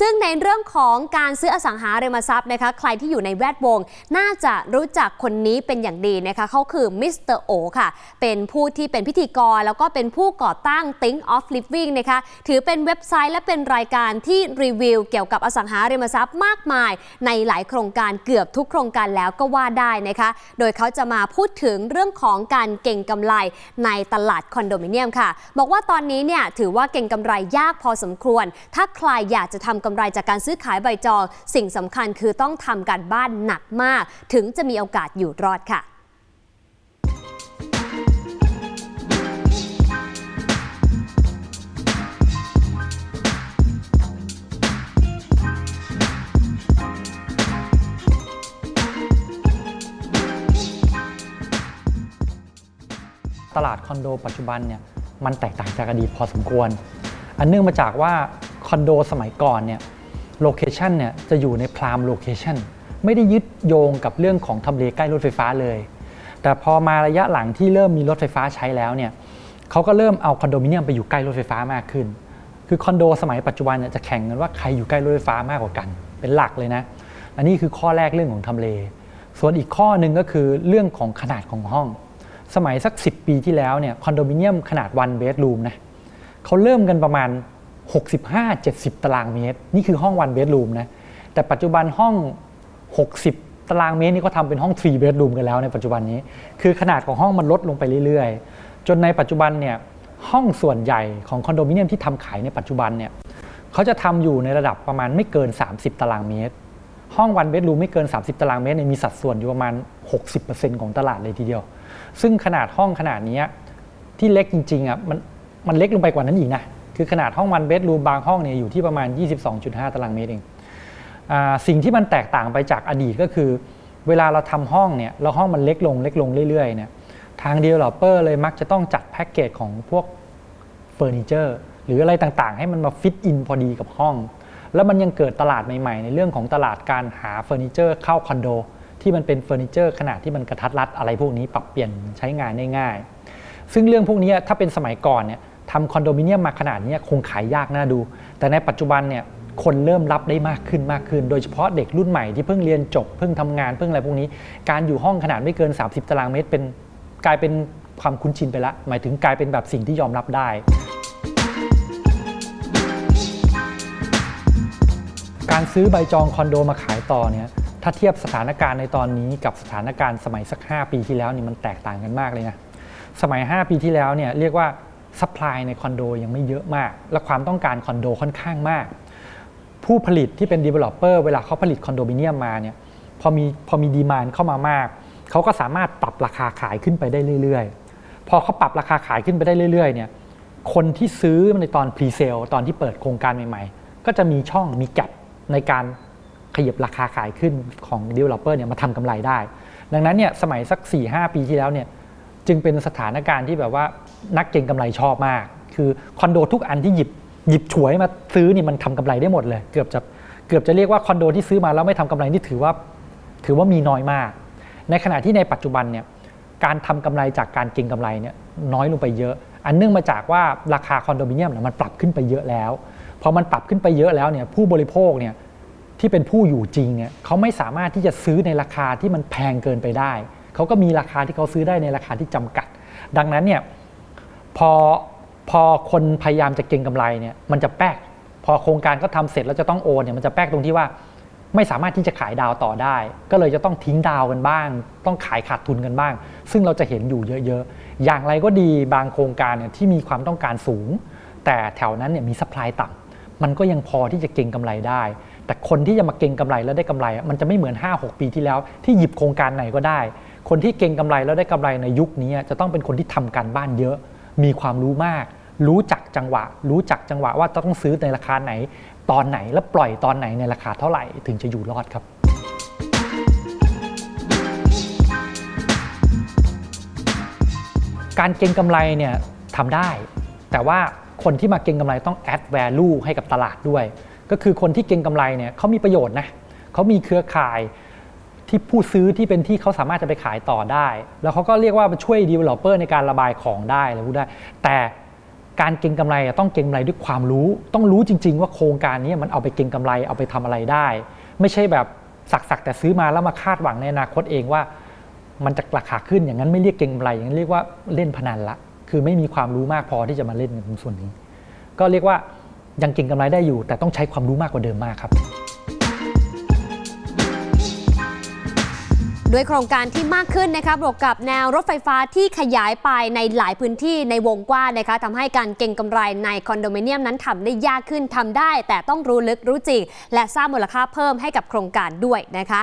ซึ่งในเรื่องของการซื้ออสังหาริมทรัพย์นะคะใครที่อยู่ในแวดวง น่าจะรู้จักคนนี้เป็นอย่างดีนะคะเขาคือมิสเตอร์โอค่ะ เป็นผู้ที่เป็นพิธีกร แล้วก็เป็นผู้ก่อตั้ง Think of Living นะคะถือเป็นเว็บไซต์และเป็นรายการที่รีวิว เกี่ยวกับอสังหาริมทรัพย์มากมาย ในหลายโครงการเกือบทุกโครงการแล้วก็ว่าได้นะคะโดยเขาจะมาพูดถึงเรื่องของการเก่งกำไรในตลาดคอนโดมิเนียมค่ะ บอกว่าตอนนี้เนี่ยถือว่าเก่งกำไรยากพอสมควร ถ้าใครอยากจะทำำไรจากการซื้อขายใบจอง สิ่งสำคัญคือต้องทำการบ้านหนักมาก ถึงจะมีโอกาสอยู่รอดค่ะตลาดคอนโดปัจจุบันเนี่ยมันแตกต่างจากอดีตพอสมควร อันเนื่องมาจากว่า คอนโดสมัยก่อนเนี่ยโลเคชันเนี่ยจะอยู่ในพรามโลเคชันไม่ได้ยึดโยงกับเรื่องของทำเลใกล้รถไฟฟ้าเลย แต่พอมาระยะหลังที่เริ่มมีรถไฟฟ้าใช้แล้วเนี่ยเขาก็เริ่มเอาคอนโดมิเนียมไปอยู่ใกล้รถไฟฟ้ามากขึ้น คือคอนโดสมัยปัจจุบันเนี่ยจะแข่งกันว่าใครอยู่ใกล้รถไฟฟ้ามากกว่ากัน เป็นหลักเลยนะอันนี้คือข้อแรกเรื่องของทำเล ส่วนอีกข้อหนึ่งก็คือเรื่องของขนาดของห้อง สมัยสัก 10 ปีที่แล้วเนี่ยคอนโดมิเนียมขนาด one bedroom นะเขาเริ่มกันประมาณ 65-70 ตารางเมตร นี่คือห้อง one bedroom นะ แต่ปัจจุบันห้อง 60 ตารางเมตรนี่ก็ทำเป็นห้อง three bedroom กันแล้วในปัจจุบันนี้ คือขนาดของห้องมันลดลงไปเรื่อยๆ จนในปัจจุบันเนี่ยห้องส่วนใหญ่ของคอนโดมิเนียมที่ทำขายในปัจจุบันเนี่ยเขาจะทำอยู่ในระดับประมาณไม่เกิน 30 ตารางเมตร ห้องวันเบดรูมไม่เกิน 30 ตารางเมตรเนี่ยมีสัดส่วนอยู่ประมาณ 60%ของตลาดเลยทีเดียว ซึ่งขนาดห้องขนาดนี้ที่เล็กจริงๆอะมันมันเล็กลงไปกว่านั้นอีกนะ คือขนาดห้องวันเบดรูมบางห้องเนี่ยอยู่ที่ประมาณ 22.5 ตารางเมตรเองอสิ่งที่มันแตกต่างไปจากอดีตก็คือ เวลาเราทำห้องเนี่ยแล้วห้องมันเล็กลงเล็กลงเรื่อยๆเนี่ยทาง developer เลยมักจะต้องจัดแพ็กเกจของพวกเฟอร์นิเจอร์หรืออะไรต่างๆ ให้มันมาฟิตอินพอดีกับห้อง แล้วมันยังเกิดตลาดใหม่ๆ ในเรื่องของตลาดการหาเฟอร์นิเจอร์เข้าคอนโดที่มันเป็นเฟอร์นิเจอร์ขนาดที่มันกระทัดรัดอะไรพวกนี้ปรับเปลี่ยนใช้งานได้ง่าย ซึ่งเรื่องพวกนี้ถ้าเป็นสมัยก่อนเนี่ย ทำคอนโดมิเนียมมาขนาดนี้คงขายยากน่าดู แต่ในปัจจุบันเนี่ยคนเริ่มรับได้มากขึ้นมากขึ้น โดยเฉพาะเด็กรุ่นใหม่ที่เพิ่งเรียนจบเพิ่งทำงานเพิ่งอะไรพวกนี้ การอยู่ห้องขนาดไม่เกิน 30 ตารางเมตร เป็นกลายเป็นความคุ้นชินไปละ หมายถึงกลายเป็นแบบสิ่งที่ยอมรับได้ การซื้อใบจองคอนโดมาขายต่อเนี่ยถ้าเทียบสถานการณ์ในตอนนี้กับสถานการณ์สมัยสัก 5 ปีที่แล้วนี่มันแตกต่างกันมากเลยนะสมัย 5 ปีที่แล้วเนี่ยเรียกว่า ซัพพลายในคอนโดยังไม่เยอะมาก และความต้องการคอนโดค่อนข้างมาก ผู้ผลิตที่เป็น developer เวลาเขาผลิตคอนโดมิเนียมมาเนี่ยพอมีพอมีดีมานเข้ามามาก เขาก็สามารถปรับราคาขายขึ้นไปได้เรื่อยๆ พอเขาปรับราคาขายขึ้นไปได้เรื่อยๆเนี่ยคนที่ซื้อในตอนพรีเซลตอนที่เปิดโครงการใหม่ๆ ก็จะมีช่องมีแกลบในการขยับราคาขายขึ้นของ developer เนี่ยมาทำกำไรได้ ดังนั้นเนี่ยสมัยสัก 4-5 ปีที่แล้วเนี่ยจึงเป็นสถานการณ์ที่แบบว่า นักเก็งกำไรชอบมาก คือคอนโดทุกอันที่หยิบหยิบฉวยมาซื้อนี่มันทำกำไรได้หมดเลย เกือบจะเกือบจะเรียกว่าคอนโดที่ซื้อมาแล้วไม่ทำกำไรนี่ถือว่าถือว่ามีน้อยมาก ในขณะที่ในปัจจุบันเนี่ยการทำกำไรจากการเก็งกำไรเนี่ยน้อยลงไปเยอะ อันเนื่องมาจากว่าราคาคอนโดมิเนียมเนี่ยมันปรับขึ้นไปเยอะแล้วพอมันปรับขึ้นไปเยอะแล้วเนี่ยผู้บริโภคเนี่ยที่เป็นผู้อยู่จริงเนี่ยเขาไม่สามารถที่จะซื้อในราคาที่มันแพงเกินไปได้ เขาก็มีราคาที่เขาซื้อได้ในราคาที่จำกัด ดังนั้นเนี่ย พอพอคนพยายามจะเก็งกำไรเนี่ยมันจะแป๊กพอโครงการก็ทำเสร็จแล้วจะต้องโอนเนี่ยมันจะแป๊กตรงที่ว่า ไม่สามารถที่จะขายดาวต่อได้ ก็เลยจะต้องทิ้งดาวกันบ้าง ต้องขายขาดทุนกันบ้าง ซึ่งเราจะเห็นอยู่เยอะๆ อย่างไรก็ดีบางโครงการเนี่ยที่มีความต้องการสูง แต่แถวนั้นเนี่ยมีสป라이ต่ำมันก็ยังพอที่จะเก็งกำไรได้ แต่คนที่จะมาเก็งกำไรแล้วได้กำไรมันจะไม่เหมือน 5-6 ปีที่แล้ว ที่หยิบโครงการไหนก็ได้ คนที่เก็งกำไรแล้วได้กำไรในยุคนี้จะต้องเป็นคนที่ทำการบ้านเยอะ มีความรู้มาก รู้จักจังหวะ รู้จักจังหวะว่าต้องซื้อในราคาไหน ตอนไหนแล้วปล่อยตอนไหนในราคาเท่าไหร่ถึงจะอยู่รอดครับการเก็งกำไรเนี่ยทำได้ แต่ว่าคนที่มาเก็งกำไรต้อง add value ให้กับตลาดด้วย ก็คือคนที่เก็งกำไรเนี่ยเขามีประโยชน์นะเขามีเครือข่าย ที่ผู้ซื้อที่เป็นที่เขาสามารถจะไปขายต่อได้ แล้วเขาก็เรียกว่ามาช่วย developer ในการระบายของได้อะไรพูดได้ แต่การเก็งกำไรต้องเก็งกำไรด้วยความรู้ ต้องรู้จริง ๆ ว่าโครงการนี้มันเอาไปเก็งกำไรเอาไปทำอะไรได้ ไม่ใช่แบบสักๆแต่ซื้อมาแล้วมาคาดหวังในอนาคตเองว่า มันจะราคาขึ้นอย่างนั้นไม่เรียกเก็งกำไรอย่างนั้นเรียกว่าเล่นพนันละ คือไม่มีความรู้มากพอที่จะมาเล่นในส่วนนี้ ก็เรียกว่ายังเก็งกำไรได้อยู่ แต่ต้องใช้ความรู้มากกว่าเดิมมากครับ ด้วยโครงการที่มากขึ้นนะคะบวกกับแนวรถไฟฟ้าที่ขยายไปในหลายพื้นที่ในวงกว้างนะคะทำให้การเก็งกำไรในคอนโดมิเนียมนั้นทำได้ยากขึ้นทำได้ แต่ต้องรู้ลึกรู้จริง และสร้างมูลค่าเพิ่มให้กับโครงการด้วยนะคะ